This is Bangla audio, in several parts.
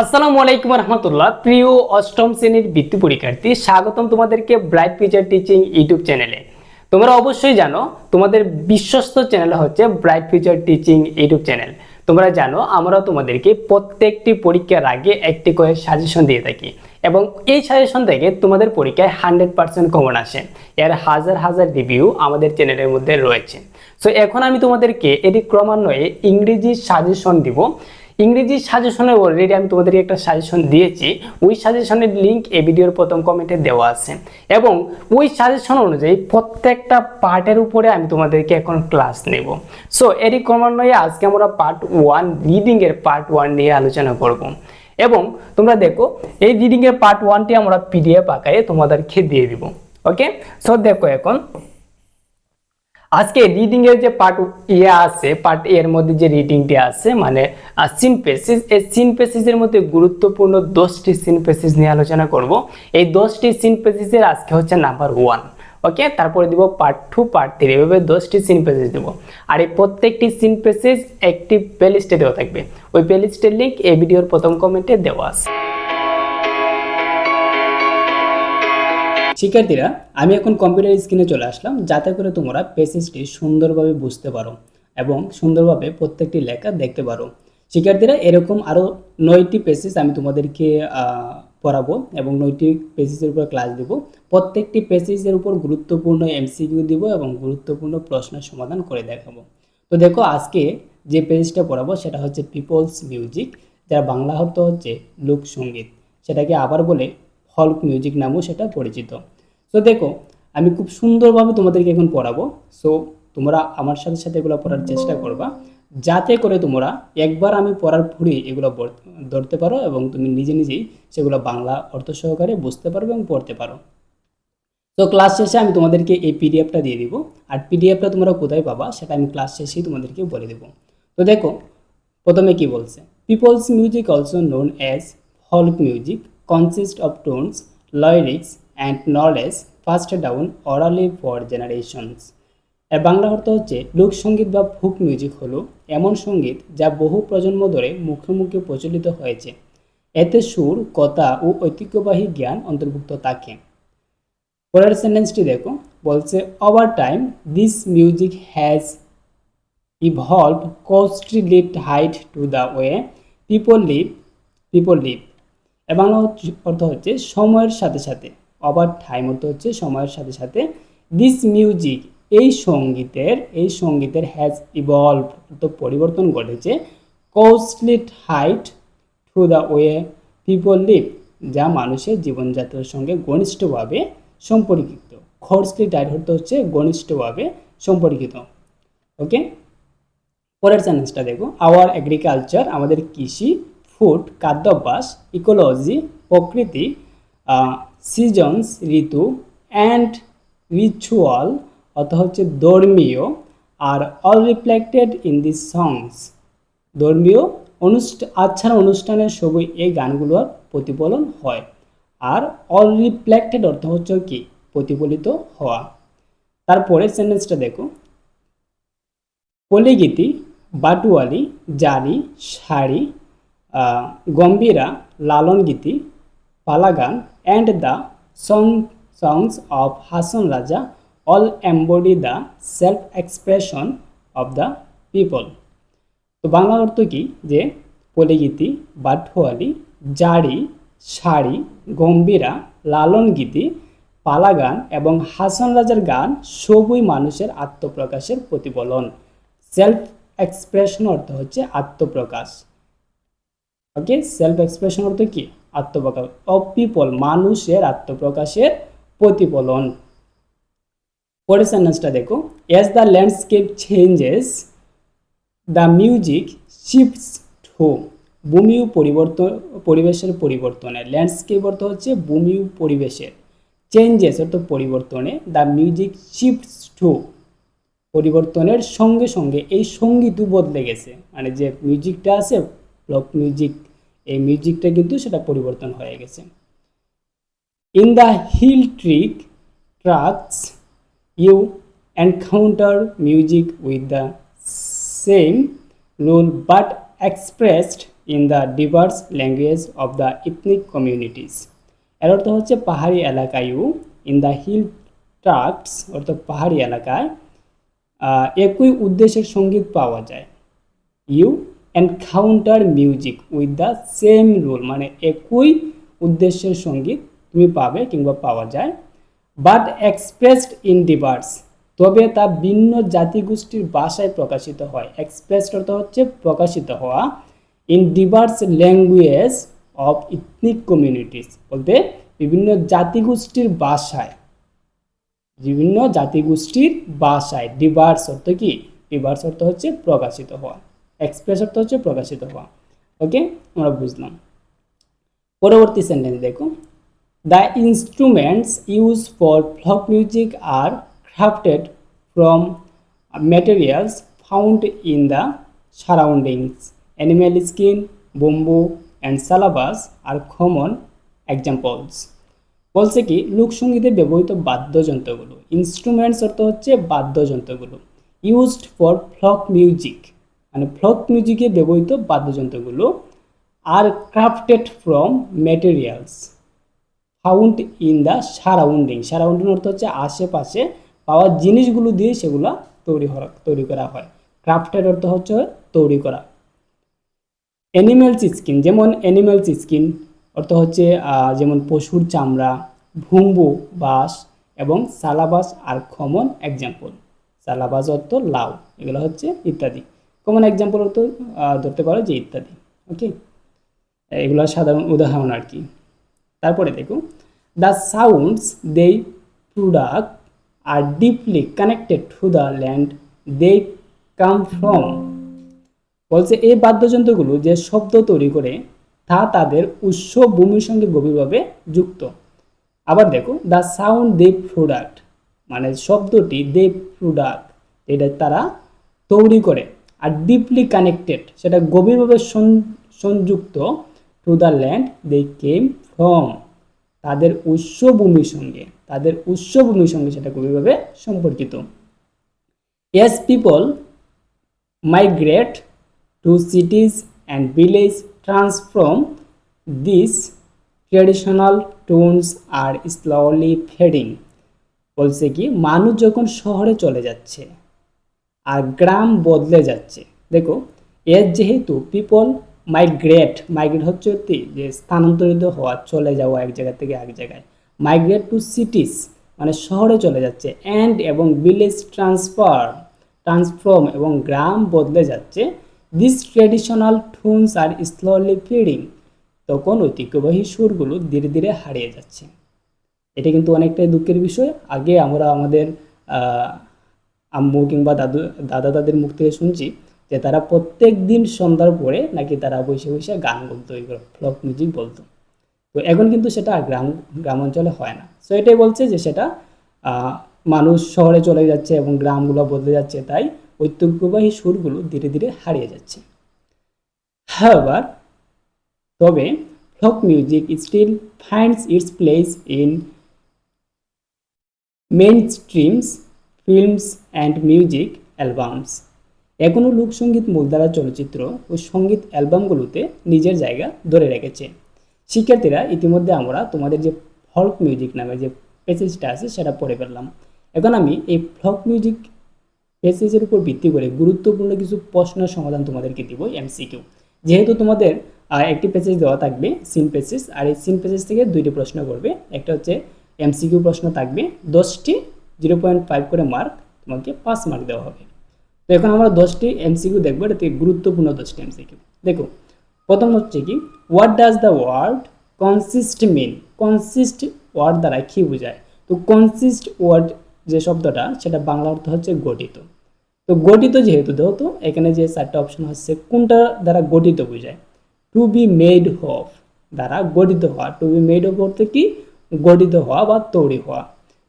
আসসালামু আলাইকুম রহমতুল্লাহ। প্রিয় অষ্টম শ্রেণির বৃত্তি পরীক্ষার্থী, স্বাগতম তোমাদেরকে ব্রাইট ফিউচার টিচিং ইউটিউব চ্যানেলে। তোমরা অবশ্যই জানো, তোমাদের বিশ্বস্ত চ্যানেল হচ্ছে bright future teaching YouTube channel. তোমরা জানো আমরা তোমাদেরকে প্রত্যেকটি পরীক্ষার আগে একটি করে সাজেশন দিয়ে থাকি। এবং এই সাজেশন থেকে তোমাদের পরীক্ষায় হান্ড্রেড পার্সেন্ট কমন আসে। এর হাজার হাজার রিভিউ আমাদের চ্যানেলের মধ্যে রয়েছে। সো এখন আমি তোমাদেরকে এটি ক্রমান্বয়ে ইংরেজি সাজেশন দিব। ইংরেজি সাজেশনে অলরেডি আমি তোমাদেরকে একটা সাজেশন দিয়েছি। ওই সাজেশনের লিঙ্ক এই ভিডিওর প্রথম কমেন্টে দেওয়া আছে। এবং ওই সাজেশন অনুযায়ী প্রত্যেকটা পার্টের উপরে আমি তোমাদেরকে এখন ক্লাস নেব। সো এরই ক্রমান্বয়ে আজকে আমরা পার্ট ওয়ান রিডিংয়ের পার্ট ওয়ান নিয়ে আলোচনা করব। এবং তোমরা দেখো, এই রিডিংয়ের পার্ট ওয়ানটি আমরা পিডিএফ আকারে তোমাদেরকে দিয়ে দিব। ওকে সো দেখো এখন আজকে রিডিং এর যে পার্ট ইয়ে আছে পার্ট এর মধ্যে যে রিডিংটি আছে মানে সিনপেসিস এই সিনপেসিসের মধ্যে গুরুত্বপূর্ণ দশটি সিনপেসিস নিয়ে আলোচনা করব। এই দশটি সিনপেসিসের আজকে হচ্ছে নাম্বার ওয়ান ওকে তারপরে দিব পার্ট টু পার্ট থ্রি এভাবে দশটি সিনপেসিস দেবো। আর এই প্রত্যেকটি সিনপেসিস একটি প্লেলিস্টে দেওয়া থাকবে। ওই প্লেলিস্টের লিঙ্ক এই ভিডিওর প্রথম কমেন্টে দেওয়া আছে। শিক্ষার্থীরা, আমি এখন কম্পিউটার স্ক্রিনে চলে আসলাম, যাতে করে তোমরা পেসেজটি সুন্দরভাবে বুঝতে পারো এবং সুন্দরভাবে প্রত্যেকটি লেখা দেখতে পারো। শিক্ষার্থীরা, এরকম আরও নয়টি পেসেজ আমি তোমাদেরকে পড়াবো এবং নয়টি পেসেজের উপর ক্লাস দেব। প্রত্যেকটি পেসেজের উপর গুরুত্বপূর্ণ এমসিকিউ দিব এবং গুরুত্বপূর্ণ প্রশ্নের সমাধান করে দেখাবো। তো দেখো, আজকে যে পেজটা পড়াবো, সেটা হচ্ছে পিপলস মিউজিক যার বাংলা অর্থ হচ্ছে লোকসঙ্গীত সেটাকে আবার বলে ফল্ক মিউজিক নামেও সেটা পরিচিত। সো দেখো, আমি খুব সুন্দরভাবে তোমাদেরকে এখন পড়াবো। সো তোমরা আমার সাথে সাথে এগুলো পড়ার চেষ্টা করবা। যাতে করে তোমরা একবার আমি পড়ার পরেই এগুলো ধরতে পারো এবং তুমি নিজে নিজেই সেগুলো বাংলা অর্থ সহকারে বুঝতে পারবে এবং পড়তে পারো। তো ক্লাস শেষে আমি তোমাদেরকে এই পিডিএফটা দিয়ে দিব। আর পিডিএফটা তোমরা কোথায় পাবা সেটা আমি ক্লাস শেষেই তোমাদেরকে বলে দেবো। তো দেখো, প্রথমে কি বলছে? People's music also known as folk music consist of tones lyrics and knowledge fast down orally for generations এর বাংলা অর্থ হচ্ছে লোকসঙ্গীত বা ফোক মিউজিক হলো এমন সংগীত যা বহু প্রজন্ম ধরে মুখে মুখে প্রচলিত হয়েছে। এতে সুর, কথা ও ঐতিহ্যবাহী জ্ঞান অন্তর্ভুক্ত থাকে। পরের সেন্টেন্সটি দেখো, বলছে over time this music has evolve closely lift height to the way people live people live এর বাংলা অর্থ হচ্ছে, সময়ের সাথে সাথে। ওভার টাইম অর্থ হচ্ছে সময়ের সাথে সাথে দিস মিউজিক এই সঙ্গীতের এই সঙ্গীতের হ্যাজ ইভলভ তো পরিবর্তন ঘটেছে। Closely height to the way people live যা মানুষের জীবনযাত্রার সঙ্গে ঘনিষ্ঠভাবে সম্পর্কিত। খরসলি ডাইট অর্থ হচ্ছে ঘনিষ্ঠভাবে সম্পর্কিত। ওকে পরের সেন্টেন্সটা দেখো। আওয়ার এগ্রিকালচার আমাদের কৃষি ফুড খাদ্যাভ্যাস ইকোলজি প্রকৃতি সিজনস ঋতু অ্যান্ড রিচুয়াল অর্থ হচ্ছে ধর্মীয় আর all reflected in the songs ধর্মীয় অনুষ্ঠান আচ্ছার অনুষ্ঠানের সবই এই গানগুলোর প্রতিফলন হয়। আর অল রিফ্লেক্টেড অর্থ হচ্ছে কি? প্রতিফলিত হওয়া। তারপরে সেন্টেন্সটা দেখো। পলিগীতি বাটুয়ালি জারি sari Gambhira Lalon Geeti Palagan and the song songs of Hason Raja all embody the self expression of the people তো বাংলা অর্থ কি? যে পলিগীতি, বাটুয়ালি, জারি শাড়ি গম্ভীরা, লালন গীতি, পালাগান এবং হাসন রাজার গান সবই মানুষের আত্মপ্রকাশের প্রতিফলন। সেলফ এক্সপ্রেশন অর্থ হচ্ছে আত্মপ্রকাশ। ওকে সেলফ এক্সপ্রেশন অর্থ কি? আত্মপ্রকাশ অফ পিপল মানুষের আত্মপ্রকাশের প্রতিফলন। পরের সেন্টেন্সটা দেখো। As the landscape changes the music shifts too ভূমি পরিবর্তন পরিবেশের পরিবর্তনে। ল্যান্ডস্কেপ অর্থ হচ্ছে ভূমি পরিবেশের। চেঞ্জেস অর্থ পরিবর্তনে। দ্য মিউজিক শিফটস টু পরিবর্তনের সঙ্গে সঙ্গে এই সঙ্গীতও বদলে গেছে। মানে যে মিউজিকটা আছে ব্লক মিউজিক এই মিউজিকটা কিন্তু সেটা পরিবর্তন হয়ে গেছে। In the hill trick tracts you encounter music with the same rule but expressed in the diverse language of the ethnic communities এর অর্থ হচ্ছে পাহাড়ি এলাকায়ও ইন দ্য হিল ট্রাক্টস অর্থাৎ পাহাড়ি এলাকায় একই উদ্দেশ্যের সংগীত পাওয়া যায়। You encounter music with the same rule মানে একই উদ্দেশ্যের সংগীত তুমি পাবে কিংবা পাওয়া যায় বাট এক্সপ্রেসড ইন ডিভার্স তবে তা ভিন্ন জাতিগোষ্ঠীর ভাষায় প্রকাশিত হয়। এক্সপ্রেসড অর্থ হচ্ছে প্রকাশিত হওয়া। In diverse language of ethnic communities বলতে বিভিন্ন জাতিগোষ্ঠীর ভাষায়। বিভিন্ন জাতিগোষ্ঠীর ভাষায়। ডিভার্স অর্থ কি? ডিভার্স অর্থ হচ্ছে প্রকাশিত হওয়া। এক্সপ্রেস অর্থ হচ্ছে প্রকাশিত হওয়া। ওকে আমরা বুঝলাম। পরবর্তী সেন্টেন্স দেখো। The instruments use for folk music are crafted from materials found in the surroundings. Animal skin, bamboo, and salabas are common examples. বলছে কি লোকসঙ্গীতে ব্যবহৃত বাদ্যযন্ত্রগুলো। ইনস্ট্রুমেন্টস অর্থ হচ্ছে বাদ্যযন্ত্রগুলো। ইউজড ফর ফ্লক মিউজিক মানে ফ্লক মিউজিকে ব্যবহৃত বাদ্যযন্ত্রগুলো আর crafted from materials found in the surrounding surrounding অর্থ হচ্ছে আশেপাশে পাওয়া জিনিসগুলো দিয়ে সেগুলো তৈরি তৈরি করা হয়। ক্রাফটেড অর্থ হচ্ছে তৈরি করা। অ্যানিম্যালস স্কিন যেমন অ্যানিম্যালস স্কিন অর্থ হচ্ছে যেমন পশুর চামড়া, ভুম্বু, বাঁশ এবং সালাবাস আর কমন এক্সাম্পল সালাবাস অর্থ লাউ, এগুলো হচ্ছে ইত্যাদি। কমন এক্সাম্পল আহ, ধরতে পারো যে ইত্যাদি ওকে এগুলো সাধারণ উদাহরণ আর কি। তারপরে দেখো the sounds they product are deeply connected to the land they come from বলছে এই বাদ্যযন্ত্রগুলো যে শব্দ তৈরি করে তা তাদের উৎস ভূমির সঙ্গে গভীরভাবে যুক্ত। আবার দেখো দ্য সাউন্ড দে প্রোডাক্ট মানে শব্দটি দে প্রোডাক্ট এটা তারা তৈরি করে। আর ডিপলি কানেক্টেড সেটা গভীরভাবে সংযুক্ত to the land they came from তাদের উৎসভূমির সঙ্গে, তাদের উৎসভূমির সঙ্গে সেটা গভীরভাবে সম্পর্কিত। As people migrate to cities and village transform this traditional tunes are slowly fading বলছে কি, মানুষ যখন শহরে চলে যাচ্ছে আর গ্রাম বদলে যাচ্ছে। দেখো, এর যেহেতু পিপল মাইগ্রেট মাইগ্রেট হচ্ছে কি? যে স্থানান্তরিত হওয়া, চলে যাওয়া এক জায়গা থেকে এক জায়গায়। মাইগ্রেট টু সিটিস মানে শহরে চলে যাচ্ছে। অ্যান্ড এবং ভিলেজ ট্রান্সফার ট্রান্সফর্ম এবং গ্রাম বদলে যাচ্ছে। This traditional tunes are slowly fading তখন ঐতিহ্যবাহী সুরগুলো ধীরে ধীরে হারিয়ে যাচ্ছে। এটা কিন্তু অনেকটাই দুঃখের বিষয়। আগে আমরা আমাদের আম্মু কিংবা দাদু দাদা দাদির মুখ থেকে শুনছি যে তারা প্রত্যেক দিন সন্ধ্যার পরে নাকি তারা বসে বসে গান বলতো এগুলো ফ্লক মিউজিক বলতো। তো এখন কিন্তু সেটা গ্রাম গ্রাম অঞ্চলে হয় না। সো এটাই বলছে যে সেটা মানুষ শহরে চলে যাচ্ছে এবং গ্রামগুলো বদলে যাচ্ছে তাই ঐতিহ্যবাহী সুরগুলো ধীরে ধীরে হারিয়ে যাচ্ছে। However, তবে folk music still finds its place in main streams films and music albums এখনও লোকসঙ্গীত মূলধারা চলচ্চিত্র ও সংগীত অ্যালবামগুলোতে নিজের জায়গা ধরে রেখেছে। শিক্ষার্থীরা ইতিমধ্যে আমরা তোমাদের যে ফল্ক মিউজিক নামে যে প্যাসেজটা আছে সেটা পড়ে ফেললাম। এখন আমি এই ফ্লক মিউজিক প্যাসেজের উপর ভিত্তি করে গুরুত্বপূর্ণ কিছু প্রশ্নের সমাধান তোমাদেরকে দিব এমসিকিউ যেহেতু তোমাদের একটি প্যাসেজ দেওয়া থাকবে সিন প্যাসেজ আর এই সিন প্যাসেজ থেকে দুইটি প্রশ্ন করবে। একটা হচ্ছে এমসিকিউ প্রশ্ন থাকবে, দশটি জিরো পয়েন্ট ফাইভ করে মার্ক তোমাকে পাঁচ মার্ক দেওয়া হবে। তো এখন আমরা দশটি এমসিকিউ দেখব, এটা থেকে গুরুত্বপূর্ণ দশটি এমসিকিউ দেখো, প্রথম হচ্ছে কি what does the word consist mean consist word দ্বারা কী বোঝায়? তো কনসিস্ট ওয়ার্ড যে শব্দটা, সেটা বাংলা অর্থ হচ্ছে গঠিত। তো গঠিত যেহেতু যেহেতু এখানে যে চারটা অপশন হচ্ছে, কোনটা দ্বারা গঠিত বোঝায়? টু বি মেড অফ দ্বারা গঠিত হওয়া। টু বি মেড অফ অর্থ কি? গঠিত হওয়া বা তৈরি হওয়া।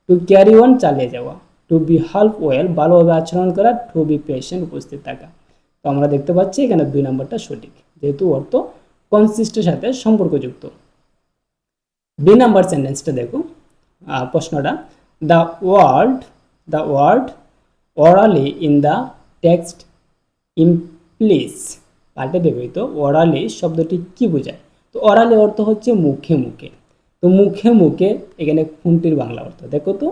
টু ক্যারি অন চালিয়ে যাওয়া টু বি হেল্প ওয়েল ভালোভাবে আচরণ করা টু বি পেশেন্ট উপস্থিত থাকা। তো আমরা দেখতে পাচ্ছি এখানে দুই নম্বরটা সঠিক, যেহেতু অর্থ কনসিস্টের সাথে সম্পর্কযুক্ত। বি নাম্বার সেন্টেন্সটা দেখো প্রশ্নটা the word the word orally in the text implies পাঠে ব্যবহৃত অরালি শব্দটি কি বোঝায়? তো অরালি অর্থ হচ্ছে মুখে মুখে। তো মুখে মুখে এখানে খুনটির বাংলা অর্থ। দেখো তো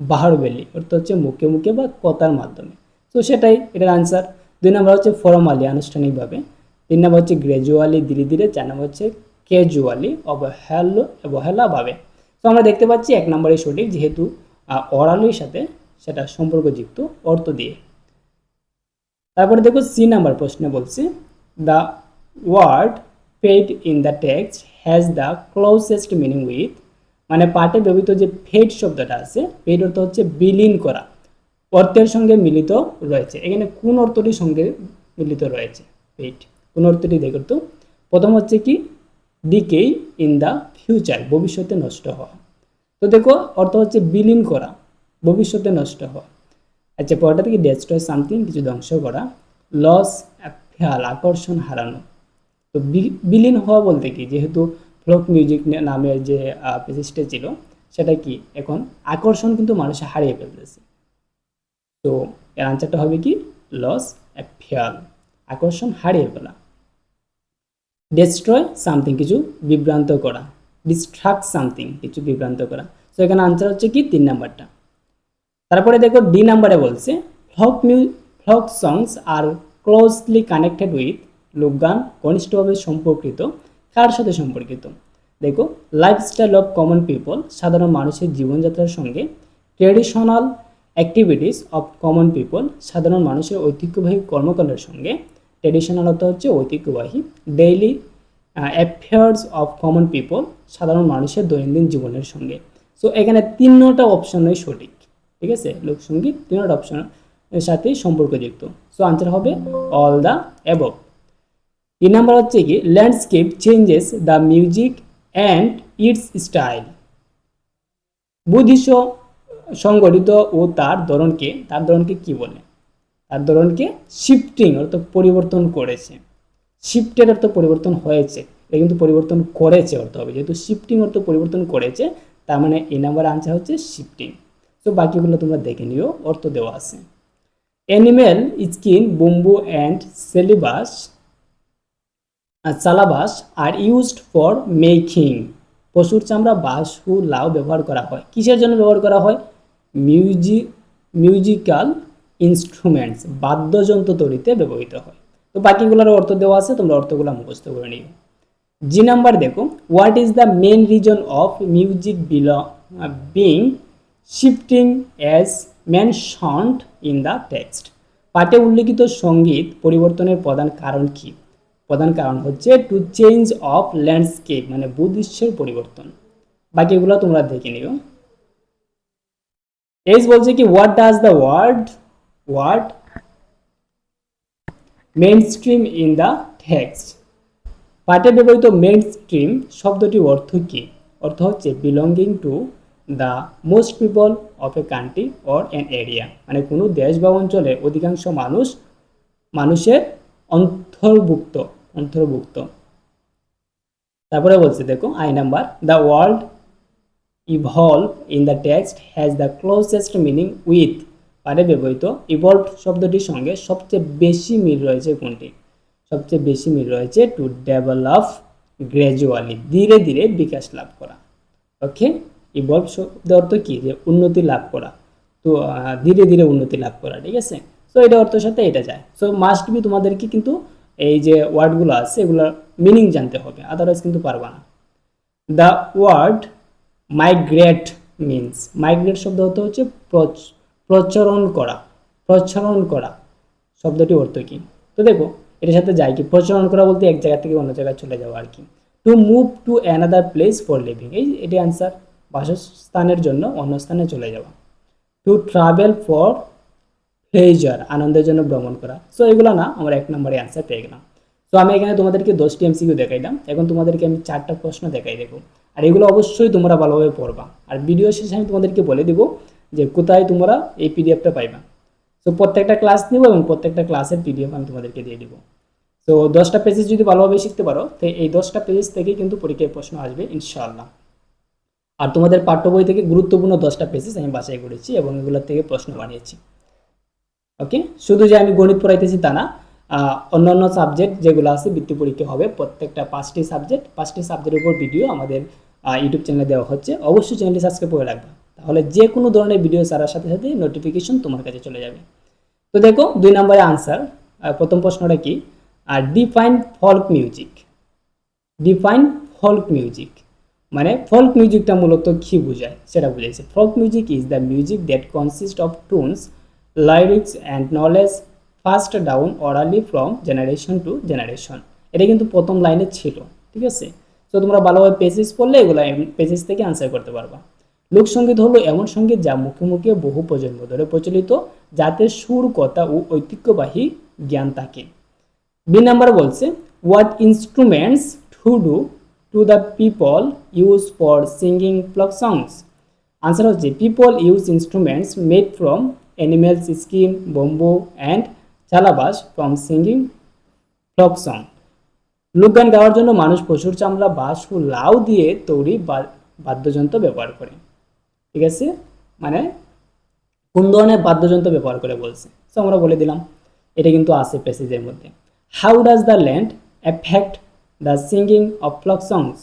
বাহারবেলি অর্থ হচ্ছে মুখে মুখে বা কথার মাধ্যমে। তো সেটাই এটার আনসার দুই নম্বর হচ্ছে ফরমালি আনুষ্ঠানিকভাবে। তিন নম্বর হচ্ছে গ্র্যাজুয়ালি ধীরে ধীরে। চার নম্বর হচ্ছে ক্যাজুয়ালি অবহেল অবহেলাভাবে। তো আমরা দেখতে পাচ্ছি এক নম্বরে সঠিক, যেহেতু অরালির সাথে সেটা সম্পর্কযুক্ত অর্থ দিয়ে। তারপরে দেখো সি নাম্বার প্রশ্নে বলছি the word paid in the text has the closest meaning with মানে পাটে ব্যবহৃত যে ফেড শব্দটা আছে, ফেড অর্থ হচ্ছে বিলীন করা। অর্থের সঙ্গে মিলিত রয়েছে। এখানে কোন অর্থটির সঙ্গে মিলিত রয়েছে? ফেড। কোন অর্থটি দেখো তো। প্রথম হচ্ছে কি? ডিকেই ইন দ্য ফিউচার, ভবিষ্যতে নষ্ট হওয়া। তো দেখো, অর্থ হচ্ছে বিলীন করা, ভবিষ্যতে নষ্ট হওয়া। আচ্ছা পরটা থেকে ডেস্ট্রয় সামথিং কিছু ধ্বংস করা। লস ফেয়াল আকর্ষণ হারানো। তো বিলীন হওয়া বলতে কি? যেহেতু ফ্লোক মিউজিক নামের যে পেসিসটা ছিল, সেটা কি? এখন আকর্ষণ কিন্তু মানুষে হারিয়ে ফেলতেছে। তো এর আনসারটা হবে কি? লস ফেয়াল আকর্ষণ হারিয়ে ফেলা। ডেস্ট্রয় সামথিং কিছু বিভ্রান্ত করা। ডিস্ট্রাক্ট সামথিং কিছু বিভ্রান্ত করা। তো এখানে আনসার হচ্ছে কি? তিন নাম্বারটা। তারপরে দেখো ডি নাম্বারে বলছে folk mu folk songs are closely connected with লোকগান ঘনিষ্ঠভাবে সম্পর্কিত, কার সাথে সম্পর্কিত? দেখো লাইফস্টাইল অফ কমন পিপল সাধারণ মানুষের জীবনযাত্রার সঙ্গে traditional activities of common people সাধারণ মানুষের ঐতিহ্যবাহী কর্মকাণ্ডের সঙ্গে ট্রেডিশনাল অর্থ হচ্ছে ঐতিহ্যবাহী daily affairs of common people সাধারণ মানুষের দৈনন্দিন জীবনের সঙ্গে। সো এখানে তিনটা অপশনই সঠিক, ঠিক আছে? লোকসঙ্গীত তিনটা অপশনের সাথেই সম্পর্কযুক্ত। সো আনসার হবে অল দ্য অ্যাবভ তিন নাম্বার হচ্ছে কি landscape changes the music and its style Buddhist, সংগঠিত ও তার ধরনকে তার ধরনকে কি বলে? তার ধরনকে শিফটিং অর্থ পরিবর্তন করেছে। শিফটের অর্থ পরিবর্তন হয়েছে। এটা কিন্তু পরিবর্তন করেছে অর্থ হবে। যেহেতু শিফটিং অর্থ পরিবর্তন করেছে, তার মানে এই নাম্বার আনসার হচ্ছে শিফটিং তো বাকিগুলো তোমরা দেখে নিও, অর্থ দেওয়া আছে। Animal skin bamboo and সেলিবাস calabash are used for making পশুর চামড়া, বাঁশু লাউ ব্যবহার করা হয়। কিসের জন্য ব্যবহার করা হয়? মিউজিক মিউজিক্যাল ইনস্ট্রুমেন্টস বাদ্যযন্ত্র তৈরিতে ব্যবহৃত হয়। তো বাকিগুলোর অর্থ দেওয়া আছে, তোমরা অর্থগুলো মুখস্থ করে নিও। জি নাম্বার দেখো। What is the main reason of music bill being shifting as mentioned in the text পাঠে উল্লেখিত সংগীত পরিবর্তনের প্রধান কারণ কি? প্রধান কারণ হচ্ছে টু চেঞ্জ অফ ল্যান্ডস্কেপ মানে ভূদৃশ্যের পরিবর্তন। বাকিগুলো তোমরা দেখে নিও। এইস বলছে কি what does the word word mainstream in the text পাঠে ব্যবহৃত মেইন স্ট্রিম শব্দটির অর্থ কি? অর্থ হচ্ছে belonging to the most people of a country or an area মানে কোনো দেশ বা অঞ্চলে অধিকাংশ মানুষ, মানুষের অন্তর্ভুক্ত। অন্তর্ভুক্ত। তারপরে বলছে, দেখো I number the world evolve in the text has the closest meaning with পারে ব্যবহৃত ইভলভ শব্দটির সঙ্গে সবচেয়ে বেশি মিল রয়েছে কোনটি? সবচেয়ে বেশি মিল রয়েছে টু ডেভেলপ গ্র্যাজুয়ালি ধীরে ধীরে বিকাশ লাভ করা। ওকে ইভলভ শব্দ অর্থ কি? যে উন্নতি লাভ করা। তো ধীরে ধীরে উন্নতি লাভ করা, ঠিক আছে? সো এটা অর্থের সাথে এটা যায়। সো মাস্ট বি তোমাদেরকে কিন্তু এই যে ওয়ার্ডগুলো আছে, এগুলোর মিনিং জানতে হবে আদারওয়াইজ কিন্তু পারবা না। The word migrate means migrate শব্দ অর্থ হচ্ছে প্রচ- প্রচরণ করা প্রচরণ করা। শব্দটি অর্থ কি? তো দেখো, এটার সাথে যায় কি, প্রচলন করা বলতে এক জায়গা থেকে অন্য জায়গায় চলে যাওয়া আর কি। To move to another place for living এই এটি অ্যান্সার বাসস্থানের জন্য অন্য স্থানে চলে যাওয়া। টু ট্রাভেল ফর প্লেজার আনন্দের জন্য ভ্রমণ করা। সো এগুলো না, আমরা এক নম্বরে অ্যান্সার পেয়ে গেলাম। তো আমি এখানে তোমাদেরকে দশটি এমসিকিউ দেখাইলাম। এখন তোমাদেরকে আমি চারটা প্রশ্ন দেখাই দেবো আর এগুলো অবশ্যই তোমরা ভালোভাবে পড়বা। আর ভিডিও শেষে আমি তোমাদেরকে বলে দিব যে কোথায় তোমরা এই পিডিএফটা পাইবা। সো প্রত্যেকটা ক্লাস নিব এবং প্রত্যেকটা ক্লাসের পিডিএফ আমি তোমাদেরকে দিয়ে দিব। তো দশটা পেজেস যদি ভালোভাবে শিখতে পারো, তো এই দশটা পেজেস থেকে কিন্তু পরীক্ষায় প্রশ্ন আসবে, ইনশাআল্লাহ। আর তোমাদের পাঠ্য বই থেকে গুরুত্বপূর্ণ দশটা পেজেস আমি বাছাই করেছি এবং এগুলোর থেকে প্রশ্ন বানিয়েছি। ওকে শুধু যে আমি গণিত পড়াইতেছি তা না অন্যান্য সাবজেক্ট যেগুলো আছে বৃত্তি পরীক্ষা হবে, প্রত্যেকটা পাঁচটি সাবজেক্ট পাঁচটি সাবজেক্টের উপর ভিডিও আমাদের ইউটিউব চ্যানেলে দেওয়া হচ্ছে। অবশ্যই চ্যানেলটি সাবস্ক্রাইব করে রাখবে। তাহলে যে কোনো ধরনের ভিডিও ছাড়ার সাথে সাথে নোটিফিকেশন তোমার কাছে চলে যাবে। তো দেখো, দুই নম্বরে আনসার প্রথম প্রশ্নটা কি? আর define folk music define folk music মানে ফল্ক মিউজিকটা মূলত কি বোঝায়? সেটা বুঝাইছে। Folk music is the music that consist of tunes lyrics and knowledge first down orally from generation to generation এটা কিন্তু প্রথম লাইনে ছিল, ঠিক আছে? তো তোমরা ভালোভাবে পেজেস পড়লে এগুলো পেজেস থেকে আনসার করতে পারবা। লোকসঙ্গীত হলো এমন সংগীত যা মুখে মুখে বহু প্রজন্ম ধরে প্রচলিত, যাতে সুর, কথা ও ঐতিহ্যবাহী জ্ঞান থাকে। বি নাম্বার বলছে what instruments to do to the people use for singing folk songs answer হচ্ছে people use instruments made from animals skin bamboo and calabash from singing folk song লোকগান গাওয়ার জন্য মানুষ পশুর চামড়া, বাঁশ ও লাউ দিয়ে তৈরি বাদ্যযন্ত্র ব্যবহার করে। ঠিক আছে? মানে কোন ধরনের বাদ্যযন্ত্র ব্যবহার করে বলছে? তো আমরা বলে দিলাম, এটা কিন্তু আছে প্যাসেজের মধ্যে। How does the land affect the singing of folk songs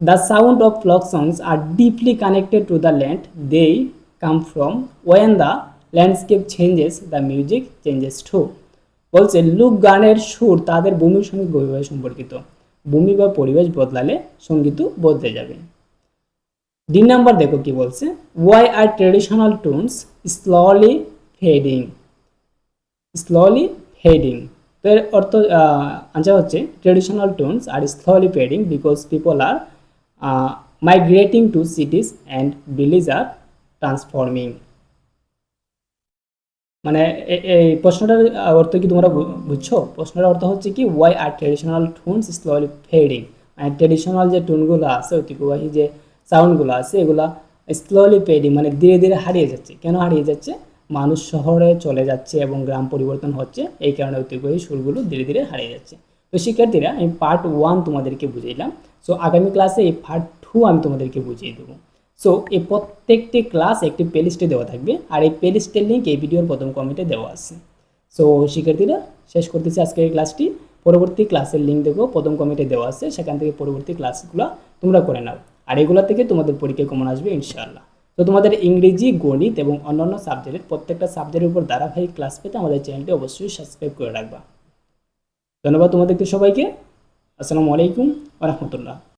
The sound of folk songs are deeply connected to the land. They come from. When the landscape changes, the music changes too. বলছে লুক গানের সুর তাদের ভূমির সঙ্গে গভীরভাবে সম্পর্কিত ভূমি বা পরিবেশ বদলালে সঙ্গীতও বদলে যাবে তিন নাম্বার দেখো কি বলছে why are traditional tunes slowly fading slowly fading তো এর অর্থ আনসার হচ্ছে traditional tunes are slowly fading because people are migrating to cities and village are transforming মানে এই প্রশ্নটার অর্থ কি তোমরা বুঝছ? প্রশ্নটার অর্থ হচ্ছে কি why are traditional tunes slowly fading মানে ট্রেডিশনাল যে টুনগুলো আছে, ঐতিহ্যবাহী যে সাউন্ডগুলো আছে, এগুলা স্লোলি ফেডিং মানে ধীরে ধীরে হারিয়ে যাচ্ছে। কেন হারিয়ে যাচ্ছে? মানুষ শহরে চলে যাচ্ছে এবং গ্রাম পরিবর্তন হচ্ছে, এই কারণে ঐতিহ্যবাহী সুরগুলো ধীরে ধীরে হারিয়ে যাচ্ছে। তো শিক্ষার্থীরা, আমি পার্ট ওয়ান তোমাদেরকে বুঝাইলাম সো আগামী ক্লাসে এই পার্ট টু আমি তোমাদেরকে বুঝিয়ে দেবো। সো এই প্রত্যেকটি ক্লাস একটি প্লেলিস্টে দেওয়া থাকবে। আর এই প্লেলিস্টের লিঙ্ক এই ভিডিওর প্রথম কমেন্টে দেওয়া আছে। সো শিক্ষার্থীরা, শেষ করতেছি আজকের এই ক্লাসটি পরবর্তী ক্লাসের লিঙ্ক দেখো, প্রথম কমেন্টে দেওয়া আছে। সেখান থেকে পরবর্তী ক্লাসগুলো তোমরা করে নাও। আর এগুলো থেকে তোমাদের পরীক্ষায় কমন আসবে? ইনশাআল্লাহ। তো তোমাদের ইংরেজি, গণিত এবং অন্যান্য সাবজেক্টের প্রত্যেকটা সাবজেক্টের উপর ধারাবাহিক ক্লাস পেতে আমাদের চ্যানেলটি অবশ্যই সাবস্ক্রাইব করে রাখবা। ধন্যবাদ তোমাদেরকে সবাইকে। আসসালামু আলাইকুম রহমতুল্লাহ।